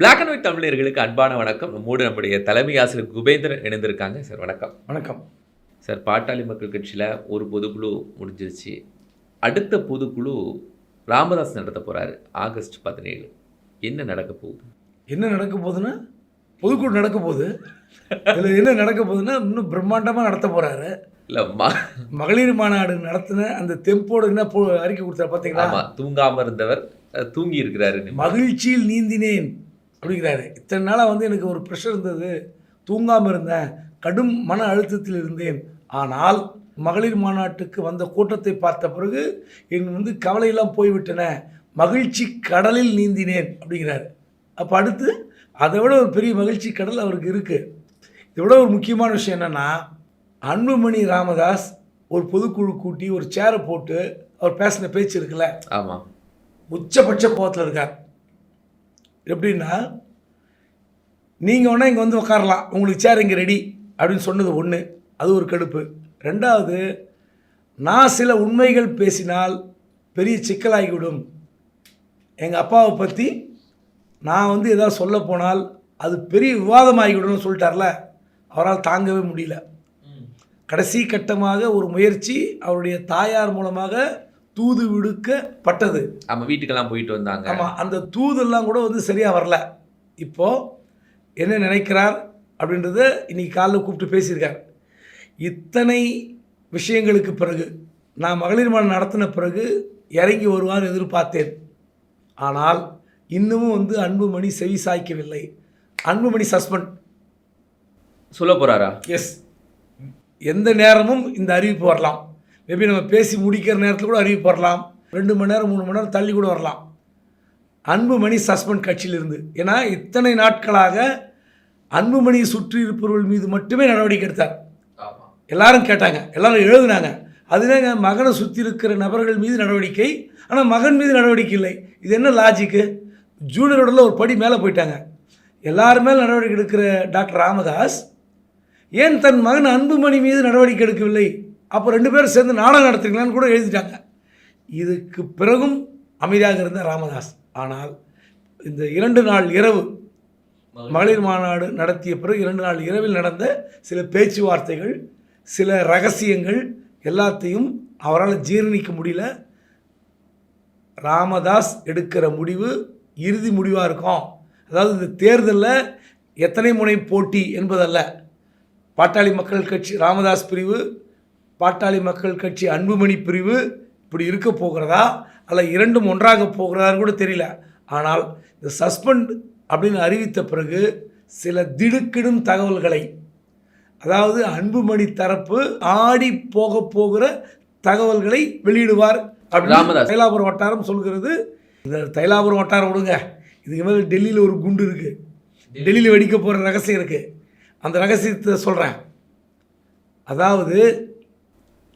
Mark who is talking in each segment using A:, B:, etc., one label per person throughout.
A: Black and white தமிழர்களுக்கு அன்பான வணக்கம். நம்மோடு நம்முடைய தலைமை ஆசிரியர் குபேந்திரன் இணைந்திருக்காங்க. சார் வணக்கம்.
B: வணக்கம்.
A: சார் பாட்டாளி மக்கள் கட்சியில் ஒரு பொதுக்குழு முடிஞ்சிருச்சு. அடுத்த பொதுக்குழு ராமதாஸ் நடத்த போறாரு ஆகஸ்ட் பதினேழு. என்ன நடக்க போகுது?
B: என்ன நடக்க போகுதுன்னா பொதுக்குழு நடக்க போகுது. இதில் என்ன நடக்க போகுதுன்னா இன்னும் பிரம்மாண்டமாக நடத்த போகிறாரு
A: இல்லை மா
B: மகளிர் மாநாடு நடத்தின அந்த தெம்போடு என்ன அறிக்கை கொடுத்தாரு பார்த்தீங்களா
A: ஆமா தூங்காம இருந்தவர் தூங்கி இருக்கிறாரு
B: மகிழ்ச்சியில் நீந்தினேன். அப்படிங்கிறாரு. இத்தனை நாளாக வந்து எனக்கு ஒரு ப்ரெஷர் இருந்தது. தூங்காமல் இருந்தேன். கடும் மன அழுத்தத்தில் இருந்தேன். ஆனால் மகளிர் மாநாட்டுக்கு வந்த கூட்டத்தை பார்த்த பிறகு என் வந்து கவலையெல்லாம் போய்விட்டன. மகிழ்ச்சி கடலில் நீந்தினேன் அப்படிங்கிறாரு. அப்போ அடுத்து அதை விட ஒரு பெரிய மகிழ்ச்சி கடல் அவருக்கு இருக்குது இதை விட ஒரு முக்கியமான விஷயம் என்னென்னா அன்புமணி ராமதாஸ் ஒரு பொதுக்குழு கூட்டி ஒரு சேரை போட்டு அவர் பேசின பேச்சு இருக்குல்ல?
A: ஆமா.
B: உச்சபட்ச கோவத்தில் இருக்கார். எப்படின்னா நீங்கள் வேணால் இங்கே வந்து உட்காரலாம் உங்களுக்கு சேர் இங்கே ரெடி அப்படின்னு சொன்னது ஒன்று அது ஒரு கடுப்பு. ரெண்டாவது நான் சில உண்மைகள் பேசினால் பெரிய சிக்கலாகிவிடும். எங்கள் அப்பாவை பற்றி நான் வந்து ஏதாவது சொல்ல போனால் அது பெரிய விவாதமாகிவிடும்னு சொல்லிட்டார்ல. அவரால் தாங்கவே முடியல. கடைசி கட்டமாக ஒரு முயற்சி அவருடைய தாயார் மூலமாக தூது விடுக்கப்பட்டது.
A: ஆமா வீட்டுக்கெல்லாம் போயிட்டு வந்தாங்க.
B: ஆமாம் அந்த தூதெல்லாம் கூட வந்து சரியாக வரல. இப்போது என்ன நினைக்கிறார் அப்படின்றத இன்னைக்கு காலைல கூப்பிட்டு பேசியிருக்கார். இத்தனை விஷயங்களுக்கு பிறகு நான் மகளிர் மாநாடு நடத்தின பிறகு இறங்கி வருவார் எதிர்பார்த்தேன். ஆனால் இன்னமும் வந்து அன்புமணி செவி சாய்க்கவில்லை. அன்புமணி சஸ்பெண்ட்.
A: சொல்ல போறாரா?
B: எஸ் எந்த நேரமும் இந்த அறிவிப்பு வரலாம். மேபி நம்ம பேசி முடிக்கிற நேரத்தில் கூட அறிவிப்பு வரலாம் ரெண்டு மணி நேரம் மூணு மணி நேரம் தள்ளி கூட வரலாம். அன்புமணி சஸ்பெண்ட் கட்சியிலிருந்து. ஏன்னா இத்தனை நாட்களாக அன்புமணியை சுற்றி இருப்பவர்கள் மீது மட்டுமே நடவடிக்கை எடுத்தார். எல்லாரும் கேட்டாங்க. எல்லாரும் எழுதுனாங்க. அதுதாங்க மகனை சுற்றி இருக்கிற நபர்கள் மீது நடவடிக்கை. ஆனால் மகன் மீது நடவடிக்கை இல்லை. இது என்ன லாஜிக்கு ஜூனியரோட ஒரு படி மேலே போயிட்டாங்க. எல்லார் மேல் நடவடிக்கை எடுக்கிற டாக்டர் ராமதாஸ் ஏன் தன் மகன் அன்புமணி மீது நடவடிக்கை எடுக்கவில்லை? அப்போ ரெண்டு பேரும் சேர்ந்து நாடகம் நடத்துறீங்களான்னு கூட எழுதிட்டாங்க. இதுக்கு பிறகும் அமைதியாக இருந்த ராமதாஸ். ஆனால் இந்த இரண்டு நாள் இரவு மகளிர் மாநாடு நடத்திய பிறகு இரண்டு நாள் இரவில் நடந்த சில பேச்சுவார்த்தைகள் சில ரகசியங்கள் எல்லாத்தையும் அவரால் ஜீரணிக்க முடியல. ராமதாஸ் எடுக்கிற முடிவு இறுதி முடிவாக இருக்கும். அதாவது இந்த தேர்தலில் எத்தனை முனை போட்டி என்பதல்ல. பாட்டாளி மக்கள் கட்சி ராமதாஸ் பிரிவு பாட்டாளி மக்கள் கட்சி அன்புமணி பிரிவு இப்படி இருக்க போகிறதா? அல்ல இரண்டும் ஒன்றாக போகிறதான்னு கூட தெரியல. ஆனால் இந்த சஸ்பெண்ட் அப்படின்னு அறிவித்த பிறகு சில திடுக்கிடும் தகவல்களை அதாவது அன்புமணி தரப்பு ஆடி போக போகிற தகவல்களை வெளியிடுவார் அப்படின்னு. தைலாபுரம் வட்டாரம் சொல்கிறது. இந்த தைலாபுரம் வட்டாரம் விடுங்க. இதுக்கு மேலே டெல்லியில் ஒரு குண்டு இருக்குது டெல்லியில் வெடிக்க போகிற ரகசியம் இருக்குது அந்த ரகசியத்தை சொல்கிறேன் அதாவது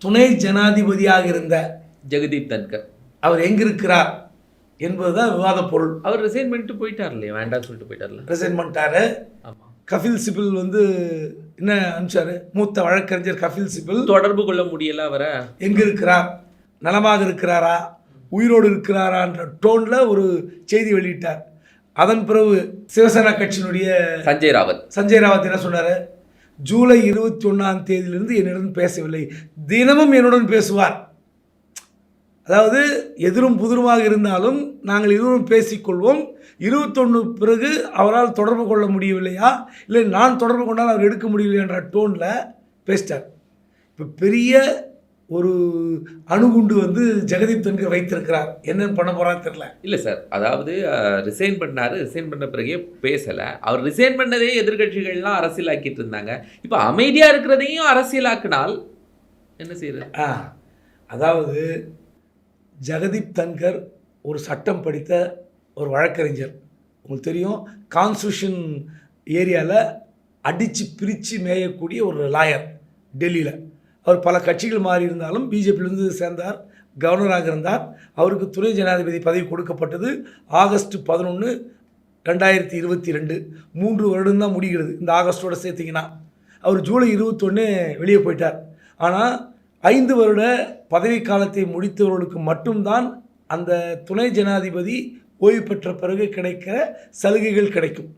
B: துணை ஜனாதிபதியாக இருந்த
A: ஜெகதீப் தன்கர்.
B: அவர் எங்கிருக்கிறார் என்பதுதான் விவாத பொருள்.
A: அவர் ரிசைன் பண்ணிட்டு போயிட்டார் இல்லையா வேண்டாம்னு சொல்லிட்டு போயிட்டார்ல.
B: ப்ரெசென்ட் பண்ணிட்டாரு. கபில் சிபில் வந்து என்ன அனுப்பிச்சாரு? மூத்த வழக்கறிஞர் கபில் சிபில்.
A: தொடர்பு கொள்ள முடியல அவரை.
B: எங்க இருக்கிறார் நலமாக இருக்கிறாரா? உயிரோடு இருக்கிறாரான்ற டோனில் ஒரு செய்தி வெளியிட்டார். அதன் பிறகு சிவசேனா கட்சியினுடைய
A: சஞ்சய் ராவத்.
B: சஞ்சய் ராவத் என்ன சொன்னார்? ஜூலை இருபத்தி ஒன்றாம் தேதியிலிருந்து என்னுடன் பேசவில்லை. தினமும் என்னுடன் பேசுவார். அதாவது எதிரும் புதிருமாக இருந்தாலும் நாங்கள் இருவரும் பேசிக்கொள்வோம். இருபத்தொன்று பிறகு அவரால் தொடர்பு கொள்ள முடியவில்லையா? இல்லை நான் தொடர்பு கொண்டால் அவர் எடுக்க முடியலையான்ற டோனில் பேசிட்டார். இப்போ பெரிய ஒரு அணுகுண்டு வந்து ஜெகதீப் தன்கர் வைத்திருக்கிறார். என்னன்னு பண்ண போகிறான்னு தெரில
A: இல்ல சார் அதாவது ரிசைன் பண்ணாரு ரிசைன் பண்ண பிறகே பேசல. அவர் ரிசைன் பண்ணதே எதிர்க்கட்சிகள்லாம் அரசியலாக்கிட்டு இருந்தாங்க. இப்போ அமைதியா இருக்கிறதையும் அரசியலாக்கினால் என்ன செய்யறது
B: ஆ அதாவது ஜெகதீப் தன்கர் ஒரு சட்டம் படித்த ஒரு வழக்கறிஞர். உங்களுக்கு தெரியும் கான்ஸ்டியூஷன் ஏரியாவில் அடித்து பிரித்து மேயக்கூடிய ஒரு லாயர் டெல்லியில். அவர் பல கட்சிகள் மாறி இருந்தாலும் பிஜேபியிலிருந்து சேர்ந்தார் கவர்னராக இருந்தார். அவருக்கு துணை ஜனாதிபதி பதவி கொடுக்கப்பட்டது ஆகஸ்ட் பதினொன்று ரெண்டாயிரத்தி இருபத்தி ரெண்டு. மூன்று வருடம் தான் முடிகிறது இந்த ஆகஸ்டோட சேர்த்திங்கன்னா. அவர் ஜூலை இருபத்தொன்று வெளியே போயிட்டார். ஆனால் ஐந்து வருட பதவி காலத்தை முடித்தவர்களுக்கு மட்டும்தான் அந்த துணை ஜனாதிபதி ஓய்வு பெற்ற பிறகு கிடைக்கிற சலுகைகள் கிடைக்கும்.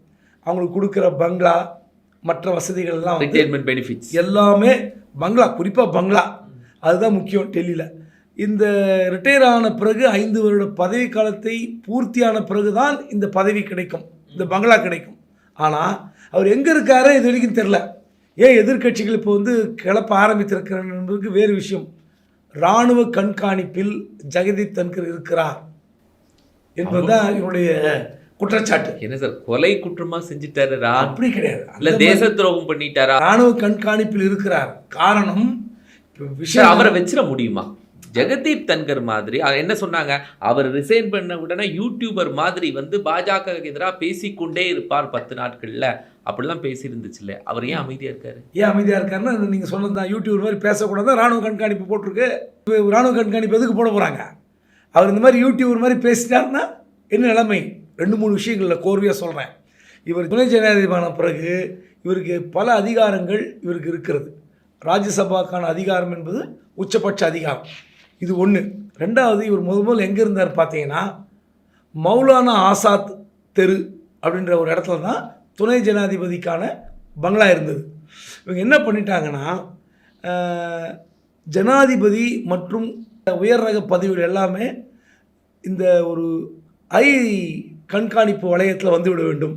B: அவங்களுக்கு கொடுக்குற பங்களா மற்ற வசதிகள் எல்லாம்
A: பெனிஃபிட்ஸ்
B: எல்லாமே பங்களா குறிப்பாக பங்களா. அதுதான் முக்கியம் டெல்லியில். இந்த ரிட்டையர் ஆன பிறகு ஐந்து வருட பதவி காலத்தை பூர்த்தியான பிறகு தான் இந்த பதவி கிடைக்கும். இந்த பங்களா கிடைக்கும். ஆனால் அவர் எங்கே இருக்காரு இது வரைக்கும் தெரில ஏன் எதிர்க்கட்சிகள் இப்போ வந்து கிளப்ப ஆரம்பித்திருக்கிறார் என்பதற்கு வேறு விஷயம். இராணுவ கண்காணிப்பில் ஜெகதீப் தன்கர் இருக்கிறார். என்பதுதான் இவருடைய குற்றச்சாட்டு.
A: என்ன சார் கொலை குற்றமா செஞ்சுட்டாரு
B: அப்படி கிடையாது.
A: இல்ல தேச துரோகம் பண்ணிட்டாரா?
B: இராணுவ கண்காணிப்பில் இருக்கிறார். காரணம் விஷயம்
A: அவரை வச்சிட முடியுமா? ஜெகதீப் தன்கர் மாதிரி என்ன சொன்னாங்க? அவர் ரிசைன் பண்ண உடனே யூடியூபர் மாதிரி வந்து பாஜக எதிராக பேசிக்கொண்டே இருப்பார் பத்து நாட்கள்ல. அப்படிலாம் பேசியிருந்துச்சுல்ல அவர் ஏன் அமைதியா இருக்காரு?
B: ஏன் அமைதியாக இருக்காருன்னா நீங்கள் சொன்னது தான். யூடியூப் மாதிரி பேசக்கூடாது ராணுவ கண்காணிப்பு போட்டிருக்கு. ராணுவ கண்காணிப்பு எதுக்கு போட போகிறாங்க அவர் இந்த மாதிரி யூடியூபர் மாதிரி பேசிட்டாருன்னா என்ன நிலைமை? ரெண்டு மூணு விஷயங்களில் கோர்வையாக சொல்கிறேன் இவர் துணை ஜனாதிபதியான பிறகு இவருக்கு பல அதிகாரங்கள் இவருக்கு இருக்கிறது. ராஜ்யசபாக்கான அதிகாரம் என்பது உச்சபட்ச அதிகாரம். இது ஒன்று ரெண்டாவது இவர் முதல் முதல் எங்கே இருந்தார் பார்த்தீங்கன்னா மௌலானா ஆசாத் தெரு அப்படின்ற ஒரு இடத்துல தான் துணை ஜனாதிபதிக்கான பங்களா இருந்தது. இவங்க என்ன பண்ணிட்டாங்கன்னா ஜனாதிபதி மற்றும் உயர் ரக பதவிகள் எல்லாமே இந்த ஒரு ஐ கண்காணிப்பு வளையத்தில் வந்துவிட வேண்டும்.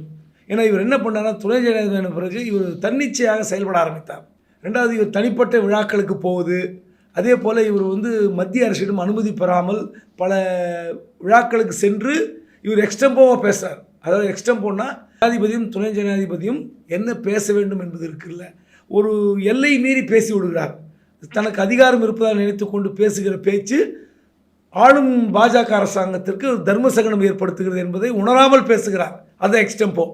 B: ஏன்னா இவர் என்ன பண்ணார்னா துணை ஜனாதிபதி பிறகு இவர் தன்னிச்சையாக செயல்பட ஆரம்பித்தார். ரெண்டாவது இவர் தனிப்பட்ட விழாக்களுக்கு போகுது. அதே போல் இவர் வந்து மத்திய அரசிடம் அனுமதி பெறாமல் பல விழாக்களுக்கு சென்று இவர் எக்ஸ்டம்போவாக பேசுகிறார் அதாவது எக்ஸ்டம்போன்னா ஜனாதிபதியும் துணை ஜனாதிபதியும் என்ன பேச வேண்டும் என்பது இருக்குல்ல. ஒரு எல்லை மீறி பேசி விடுகிறார். தனக்கு அதிகாரம் இருப்பதாக நினைத்து கொண்டு பேசுகிற பேச்சு ஆளும் பாஜக அரசாங்கத்திற்கு தர்ம சகனம் ஏற்படுத்துகிறது என்பதை உணராமல் பேசுகிறார். அதான் எக்ஸ்டெம்போ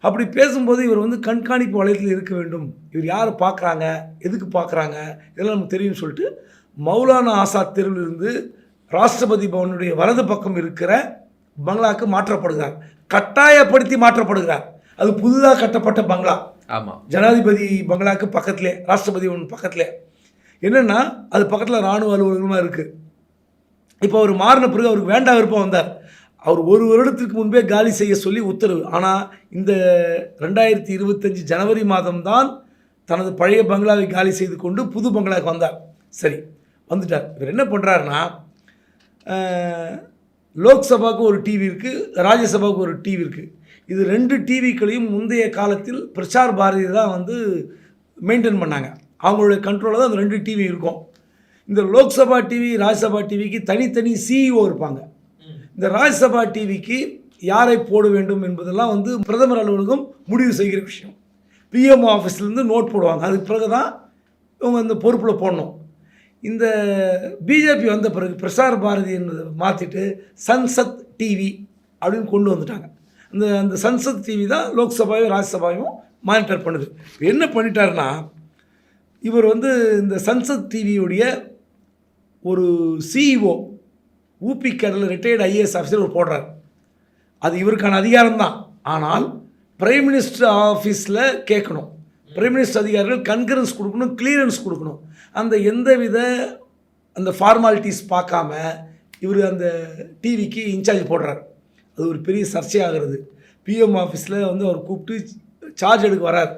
B: அப்படி பேசும்போது இவர் வந்து கண்காணிப்பு வளையத்தில் இருக்க வேண்டும். இவர் யார் பார்க்குறாங்க? எதுக்கு பார்க்குறாங்க? இதெல்லாம் நமக்கு தெரியும்னு சொல்லிட்டு மௌலானா ஆசாத் தெருவிலிருந்து ராஷ்டிரபதி பவனுடைய வலது பக்கம் இருக்கிற பங்களாக்கு மாற்றப்படுகிறார். கட்டாயப்படுத்தி மாற்றப்படுகிறார். அது புதிதாக கட்டப்பட்ட பங்களா.
A: ஆமா.
B: ஜனாதிபதி பங்களாக்கு பக்கத்துலே ராஷ்டிரபதி ஒன்று பக்கத்துலே. என்னென்னா அது பக்கத்தில் இராணுவ அலுவலகமாக இருக்குது இப்போ அவர் மாறின பிறகு அவருக்கு வேண்டாம் விருப்பம் வந்தார். அவர் ஒரு வருடத்திற்கு முன்பே காலி செய்ய சொல்லி உத்தரவு. ஆனால் இந்த ரெண்டாயிரத்தி இருபத்தஞ்சி ஜனவரி மாதம்தான் தனது பழைய பங்களாவை காலி செய்து கொண்டு புது பங்களாவுக்கு வந்தார். சரி வந்துட்டார். இவர் என்ன பண்ணுறாருன்னா லோக்சபாவுக்கு ஒரு டிவி இருக்குது ராஜ்யசபாவுக்கு ஒரு டிவி இருக்குது இது ரெண்டு டிவிக்களையும் முந்தைய காலத்தில் பிரசார் பாரதி தான் வந்து மெயின்டைன் பண்ணாங்க. அவங்களுடைய கண்ட்ரோலில் தான் அந்த ரெண்டு டிவி இருக்கும். இந்த லோக்சபா டிவி ராஜ்யசபா டிவிக்கு தனித்தனி சிஇஓ இருப்பாங்க. இந்த ராஜ்யசபா டிவிக்கு யாரை போட வேண்டும் என்பதெல்லாம் வந்து பிரதமர் அலுவலகம் முடிவு செய்கிற விஷயம். பிஎம்ஓ ஆஃபீஸ்லேருந்து நோட் போடுவாங்க. அதுக்கு பிறகு தான் இவங்க அந்த பொறுப்பில் போடணும். இந்த பிஜேபி வந்த பிறகு பிரசார் பாரதி என்பதை மாற்றிட்டு சன்சத் டிவி அப்படின்னு கொண்டு வந்துட்டாங்க. அந்த அந்த சன்சத் டிவி தான் லோக்சபாவையும் ராஜ்யசபாவும் மானிட்டர் பண்ணுது. என்ன பண்ணிட்டாருன்னா இவர் வந்து இந்த சன்சத் டிவியுடைய ஒரு CEO UP Kerala retired IAS officer ஒரு போடுறார். அது இவருக்கான அதிகாரம் தான் ஆனால் பிரைம் மினிஸ்டர் ஆஃபீஸில் கேட்கணும். பிரைம் மினிஸ்டர் அதிகாரிகள் கன்கரன்ஸ் கொடுக்கணும் கிளியரன்ஸ் கொடுக்கணும். அந்த எந்தவித அந்த ஃபார்மாலிட்டிஸ் பார்க்காம இவர் அந்த டிவிக்கு இன்சார்ஜ் போடுறார். அது ஒரு பெரிய சர்ச்சையாகிறது. பிஎம் ஆஃபீஸில் வந்து அவர் கூப்பிட்டு சார்ஜ் எடுக்க வரார்.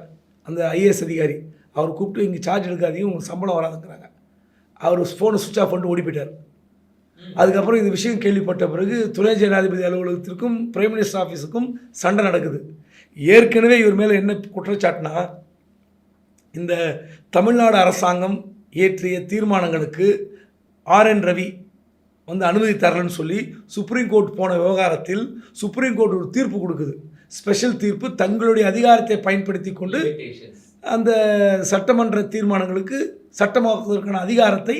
B: அந்த ஐஏஎஸ் அதிகாரி. அவர் கூப்பிட்டு இங்கே சார்ஜ் எடுக்காதீங்க உங்களுக்கு சம்பளம் வராதுங்கிறாங்க. அவர் ஃபோனை சுவிட்ச் ஆஃப் பண்ணிட்டு ஓடி போயிட்டார் அதுக்கப்புறம் இந்த விஷயம் கேள்விப்பட்ட பிறகு துணை ஜனாதிபதி அலுவலகத்திற்கும் பிரைம் மினிஸ்டர் ஆஃபீஸுக்கும் சண்டை நடக்குது. ஏற்கனவே இவர் மேலே என்ன குற்றச்சாட்டுனா இந்த தமிழ்நாடு அரசாங்கம் இயற்றிய தீர்மானங்களுக்கு ஆர் என் ரவி வந்து அனுமதி தரலன்னு சொல்லி சுப்ரீம் கோர்ட் போன விவகாரத்தில் சுப்ரீம் கோர்ட் ஒரு தீர்ப்பு கொடுக்குது. ஸ்பெஷல் தீர்ப்பு தங்களுடைய அதிகாரத்தை பயன்படுத்தி கொண்டு அந்த சட்டமன்ற தீர்மானங்களுக்கு சட்டமாக்குவதற்கான அதிகாரத்தை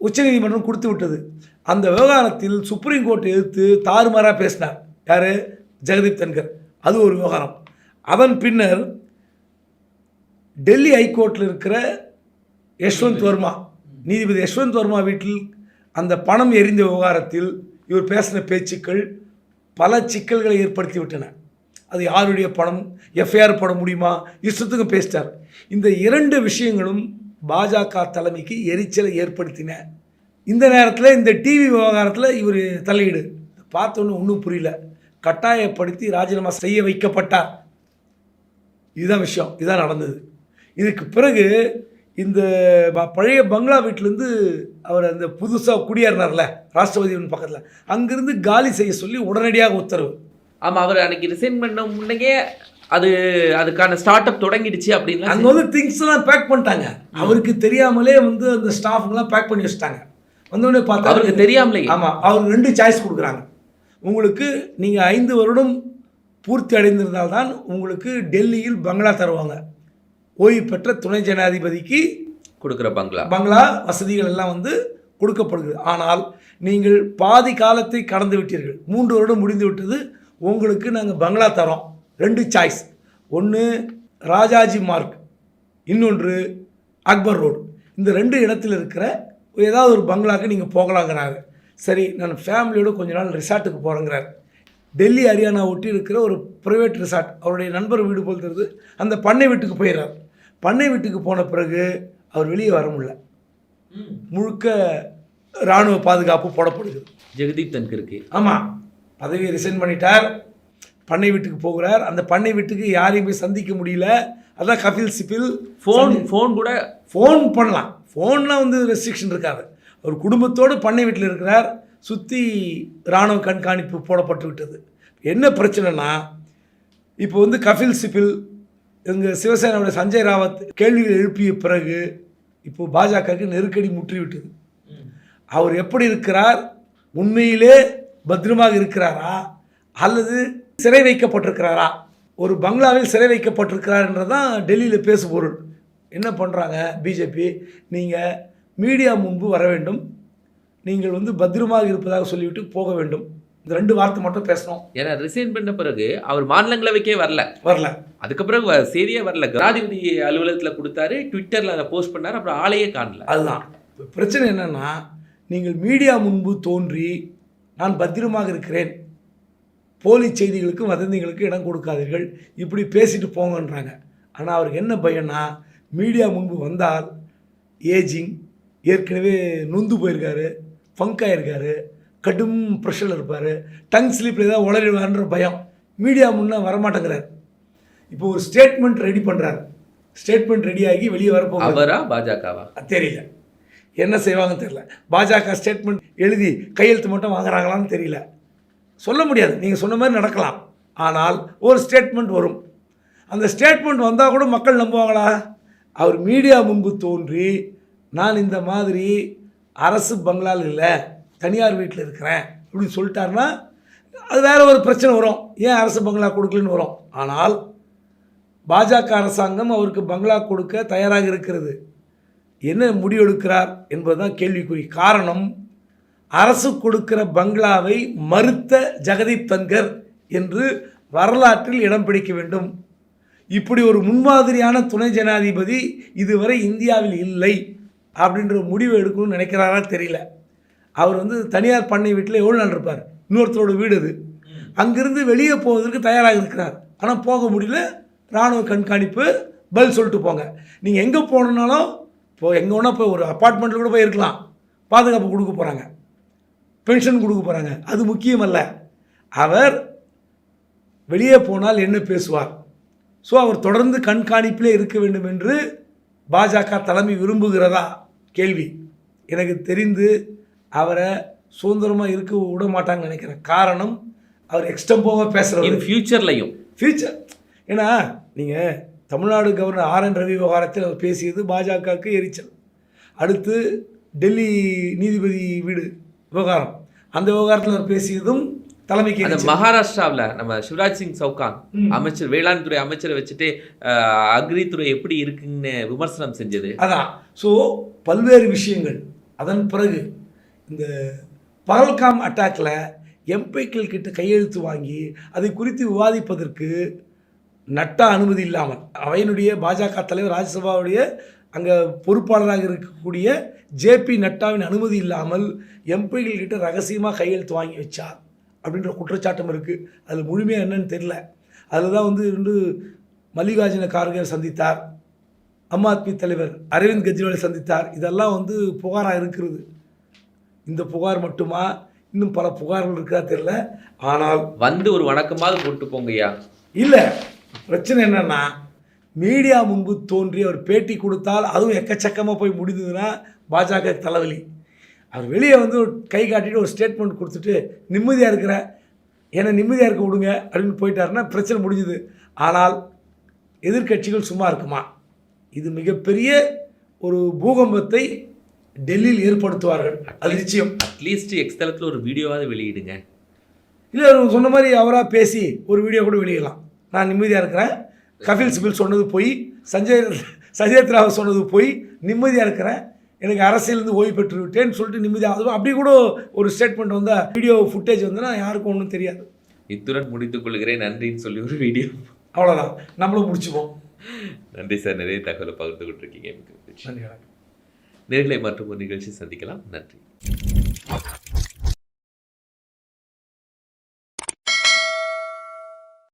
B: உச்சநீதிமன்றம் கொடுத்து விட்டது அந்த விவகாரத்தில் சுப்ரீம் கோர்ட் எதிர்த்து தாறுமாறாக பேசினார். யார்? ஜெகதீப் தன்கர். அது ஒரு விவகாரம். அதன் பின்னர் டெல்லி ஹைகோர்ட்டில் இருக்கிற யஷ்வந்த் வர்மா நீதிபதி யஷ்வந்த் வர்மா வீட்டில் அந்த பணம் எரிந்த விவகாரத்தில் இவர் பேசின பேச்சுக்கள் பல சிக்கல்களை ஏற்படுத்தி விட்டன அது யாருடைய பணம்? எஃப்ஐஆர் போட முடியுமா? இஷ்டத்துக்கும் பேசிட்டார். இந்த இரண்டு விஷயங்களும் பாஜக தலைமைக்கு எரிச்சலை ஏற்படுத்தின. இந்த நேரத்தில் இந்த டிவி விவகாரத்தில் இவர் தலையீடு. பார்த்தோன்னே ஒன்றும் புரியல. கட்டாயப்படுத்தி ராஜினாமா செய்ய வைக்கப்பட்டார். இதுதான் விஷயம். இதுதான் நடந்தது. இதுக்கு பிறகு இந்த ப- பழைய பங்களா வீட்டிலேருந்து அவர் அந்த புதுசாக குடியேறினார்ல ராஷ்டிரபதி பக்கத்தில். அங்கேருந்து காலி செய்ய சொல்லி உடனடியாக உத்தரவு.
A: ஆமா அவர் அன்னைக்கு ரிசைன் பண்ண முன்னே அது அதுக்கான ஸ்டார்ட் அப் தொடங்கிடுச்சு
B: அங்கே
A: அப்படின்லாம்
B: வந்து திங்ஸ்லாம் பேக் பண்ணிட்டாங்க. அவருக்கு தெரியாமலே வந்து அந்த ஸ்டாஃப்லாம் பேக் பண்ணி வச்சுட்டாங்க. வந்தோடனே பார்த்தா
A: அவருக்கு தெரியாமலே
B: ஆமாம் அவர் ரெண்டு சாய்ஸ் கொடுக்குறாங்க. உங்களுக்கு நீங்கள் ஐந்து வருடம் பூர்த்தி அடைந்திருந்தால்தான் உங்களுக்கு டெல்லியில் பங்களா தருவாங்க. ஓய்வு பெற்ற துணை ஜனாதிபதிக்கு
A: கொடுக்குற பங்களா.
B: பங்களா வசதிகள் எல்லாம் வந்து கொடுக்கப்படுகிறது. ஆனால் நீங்கள் பாதி காலத்தை கடந்து விட்டீர்கள். மூன்று வருடம் முடிந்து விட்டது. உங்களுக்கு நாங்கள் பங்களா தரோம். ரெண்டு சாய்ஸ் ஒன்று ராஜாஜி மார்க் இன்னொன்று அக்பர் ரோடு. இந்த ரெண்டு இடத்துல இருக்கிற ஏதாவது ஒரு பங்களாக்கு நீங்கள் போகலாங்கிறாரு. சரி நான் ஃபேமிலியோட கொஞ்ச நாள் ரிசார்ட்டுக்கு போகிறேங்கிறார் டெல்லி ஹரியானா ஒட்டி இருக்கிற ஒரு ப்ரைவேட் ரிசார்ட் அவருடைய நண்பர் வீடு போல் தெரியுது. அந்த பண்ணை வீட்டுக்கு போயிடுறார். பண்ணை வீட்டுக்கு போன பிறகு அவர் வெளியே வர முடியல. முழுக்க இராணுவ பாதுகாப்பு போடப்படுகிறது.
A: ஜெகதீப் தன்கருக்கு.
B: ஆமாம் பதவியை ரிசைன் பண்ணிட்டார். பண்ணை வீட்டுக்கு போகிறார். அந்த பண்ணை வீட்டுக்கு யாரையும் போய் சந்திக்க முடியல. அதான் கபில் சிபில்.
A: ஃபோன் ஃபோன் கூட
B: ஃபோன் பண்ணலாம். ஃபோன்லாம் வந்து ரெஸ்ட்ரிக்ஷன் இருக்காது. அவர் குடும்பத்தோடு பண்ணை வீட்டில் இருக்கிறார். சுற்றி இராணுவ கண்காணிப்பு போடப்பட்டு விட்டது. என்ன பிரச்சனைனா இப்போ வந்து கபில் சிபில் எங்கள் சிவசேனாவுடைய சஞ்சய் ராவத் கேள்விகள் எழுப்பிய பிறகு இப்போ பாஜகவுக்கு நெருக்கடி முற்றிவிட்டது. அவர் எப்படி இருக்கிறார்? உண்மையிலே பத்திரமாக இருக்கிறாரா? அல்லது சிறை வைக்கப்பட்டிருக்கிறாரா? ஒரு பங்களாவில் சிறை வைக்கப்பட்டிருக்கிறார்ன்றதான் டெல்லியில் பேசு பொருள். என்ன பண்ணுறாங்க பிஜேபி? நீங்கள் மீடியா முன்பு வர வேண்டும். நீங்கள் வந்து பத்திரமாக இருப்பதாக சொல்லிவிட்டு போக வேண்டும். இந்த ரெண்டு வார்த்தை மட்டும் பேசணும்.
A: ஏன்னா ரிசைன் பண்ண பிறகு அவர் மாநிலங்களவைக்கே வரல.
B: வரல.
A: அதுக்கு பிறகு வ- செய்தியே வரல. ஜனாதிபதி அலுவலகத்துல கொடுத்தாரு ட்விட்டர்ல அதை போஸ்ட் பண்ணாரு அப்புறம் ஆளையே காணல.
B: அதுதான். பிரச்சனை என்னன்னா நீங்கள் மீடியா முன்பு தோன்றி நான் பத்திரமாக இருக்கிறேன். போலி செய்திகளுக்கும் வதந்திகளுக்கும் இடம் கொடுக்காதீர்கள். இப்படி பேசிட்டு போங்கன்றாங்க. ஆனால் அவருக்கு என்ன பயம்னா மீடியா முன்பு வந்தால் ஏஜிங் ஏற்கனவே நொந்து போயிருக்காரு ஃபங்க் ஆயிருக்காரு கடும் ப்ரெஷரில் இருப்பார் டங் ஸ்லீப்பில் ஏதாவது உளறிடுவார்ன்ற பயம். மீடியா முன்னே வரமாட்டேங்கிறார். இப்போ ஒரு ஸ்டேட்மெண்ட் ரெடி பண்ணுறாரு ஸ்டேட்மெண்ட் ரெடியாகி வெளியே வரப்போகுது.
A: அவரா பாஜகவா?
B: தெரியல. என்ன செய்வாங்கன்னு தெரியல. பாஜக ஸ்டேட்மெண்ட் எழுதி கையெழுத்து மட்டும் வாங்குறாங்களான்னு தெரியல. சொல்ல முடியாது. நீங்கள் சொன்ன மாதிரி நடக்கலாம். ஆனால் ஒரு ஸ்டேட்மெண்ட் வரும். அந்த ஸ்டேட்மெண்ட் வந்தால் கூட மக்கள் நம்புவாங்களா? அவர் மீடியா முன்பு தோன்றி நான் இந்த மாதிரி அரசு பங்களால் இல்லை தனியார் வீட்டில் இருக்கிறேன் அப்படின்னு சொல்லிட்டாருன்னா அது வேற ஒரு பிரச்சனை வரும். ஏன் அரசு பங்களா கொடுக்கலன்னு வரும்? ஆனால் பாஜக அரசாங்கம் அவருக்கு பங்களா கொடுக்க தயாராக இருக்கிறது. என்ன முடிவெடுக்கிறார் என்பதுதான் கேள்விக்குறி. காரணம் அரசு கொடுக்கிற பங்களாவை மறுத்த ஜெகதீப் தன்கர் என்று வரலாற்றில் இடம் பிடிக்க வேண்டும். இப்படி ஒரு முன்மாதிரியான துணை ஜனாதிபதி இதுவரை இந்தியாவில் இல்லை அப்படின்ற முடிவு எடுக்கணும்னு நினைக்கிறாரா தெரியல. அவர் வந்து தனியார் பண்ணை வீட்டில் எவ்வளோ நாள் இருப்பார்? இன்னொருத்தரோட வீடு அது. அங்கிருந்து வெளியே போவதற்கு தயாராக இருக்கிறார். ஆனால் போக முடியல. இராணுவ கண்காணிப்பு பதில் சொல்லிட்டு போங்க. நீங்கள் எங்கே போகணுன்னாலும் இப்போ எங்கே வேணால் போய் ஒரு அப்பார்ட்மெண்ட்டில் கூட போய் இருக்கலாம். பாதுகாப்பு கொடுக்க போகிறாங்க பென்ஷன் கொடுக்க போகிறாங்க அது முக்கியமல்ல. அவர் வெளியே போனால் என்ன பேசுவார்? ஸோ அவர் தொடர்ந்து கண்காணிப்பிலே இருக்க வேண்டும் என்று பாஜக தலைமை விரும்புகிறதா? கேள்வி. எனக்கு தெரிந்து அவரை சுதந்திரமாக இருக்க விட மாட்டாங்கன்னு நினைக்கிறேன். காரணம் அவர் எக்ஸ்டம்போவாக
A: இன்
B: பேசுகிறவர்
A: ஃபியூச்சர்லையும்
B: ஃபியூச்சர் ஏன்னா நீங்கள் Tamil Nadu governor R N Ravi விவகாரத்தில் அவர் பேசியது பாஜகவுக்கு எரிச்சல். அடுத்து டெல்லி நீதிபதி வீடு விவகாரம். அந்த விவகாரத்தில் அவர் பேசியதும் தலைமைக்கு
A: அந்த மகாராஷ்டிராவுல நம்ம சிவராஜ் சிங் சவுகான். அமைச்சர் வேளாண் துறை அமைச்சரை வச்சுட்டு அஹ், அக்ரி துறை எப்படி இருக்குன்னு விமர்சனம் செஞ்சது.
B: அதான். ஸோ பல்வேறு விஷயங்கள். அதன் பிறகு இந்த பகல்காம் அட்டாக்கில் எம்பிக்கள் கிட்ட கையெழுத்து வாங்கி அதை குறித்து விவாதிப்பதற்கு நட்டா அனுமதி இல்லாமல் அவையினுடைய பாஜக தலைவர் ராஜ்யசபாவுடைய அங்கே பொறுப்பாளராக இருக்கக்கூடிய ஜேபி நட்டாவின் அனுமதி இல்லாமல் எம்பிகள் கிட்ட ரகசியமாக கையெழுத்து வாங்கி வச்சார் அப்படின்ற குற்றச்சாட்டம் இருக்குது அதில் முழுமையாக என்னன்னு தெரில அதில் தான் வந்து ரெண்டு மல்லிகார்ஜுன கார்கே சந்தித்தார். ஆம் ஆத்மி தலைவர் அரவிந்த் கெஜ்ரிவாலை சந்தித்தார். இதெல்லாம் வந்து புகாராக இருக்கிறது. இந்த புகார் மட்டுமா? இன்னும் பல புகார்கள் இருக்கா தெரியல. ஆனால்
A: வந்து ஒரு வணக்கமாவது போட்டு போங்கய்யா.
B: இல்லை. பிரச்சனை என்னன்னா மீடியா முன்பு தோன்றி அவர் பேட்டி கொடுத்தால் அதுவும் எக்கச்சக்கமாக போய் முடிந்ததுன்னா பாஜக தலைவலி. அவர் வெளியே வந்து ஒரு கை காட்டிட்டு ஒரு ஸ்டேட்மெண்ட் கொடுத்துட்டு நிம்மதியாக இருக்கிறேன் என்னை நிம்மதியாக இருக்க விடுங்க அப்படின்னு போயிட்டாருன்னா பிரச்சனை முடிஞ்சுது. ஆனால் எதிர்க்கட்சிகள் சும்மா இருக்குமா? இது மிகப்பெரிய ஒரு பூகம்பத்தை டெல்லியில் ஏற்படுத்துவார்கள். அது நிச்சயம்.
A: அட்லீஸ்ட் எக்ஸ்தலத்தில் ஒரு வீடியோவாவது வெளியிடுங்க.
B: இல்லை சொன்ன மாதிரி அவராக பேசி ஒரு வீடியோ கூட வெளியிடலாம். நான் நிம்மதியாக இருக்கிறேன். கபில் சிபில் சொன்னது போய் சஞ்சய் சஜய் ராவ் சொன்னது போய் நிம்மதியாக இருக்கிறேன். எனக்கு அரசியலேருந்து ஓய்வு பெற்று விட்டேன்னு சொல்லிட்டு நிம்மதியாக அதுவும் அப்படி கூட ஒரு ஸ்டேட்மெண்ட் வந்தால் வீடியோ ஃபுட்டேஜ் வந்துன்னா யாருக்கும் ஒன்றும் தெரியாது.
A: இத்துடன் முடித்துக் கொள்கிறேன். நன்றின்னு சொல்லி ஒரு வீடியோ
B: அவ்வளோதான் நம்மளும் முடிச்சுப்போம்.
A: நன்றி சார். நிறைய தகவலை பகிர்ந்து கொண்டிருக்கீங்க.
B: நன்றி வணக்கம்.
A: நேர்களை மற்றும் ஒரு நிகழ்ச்சி சந்திக்கலாம். நன்றி.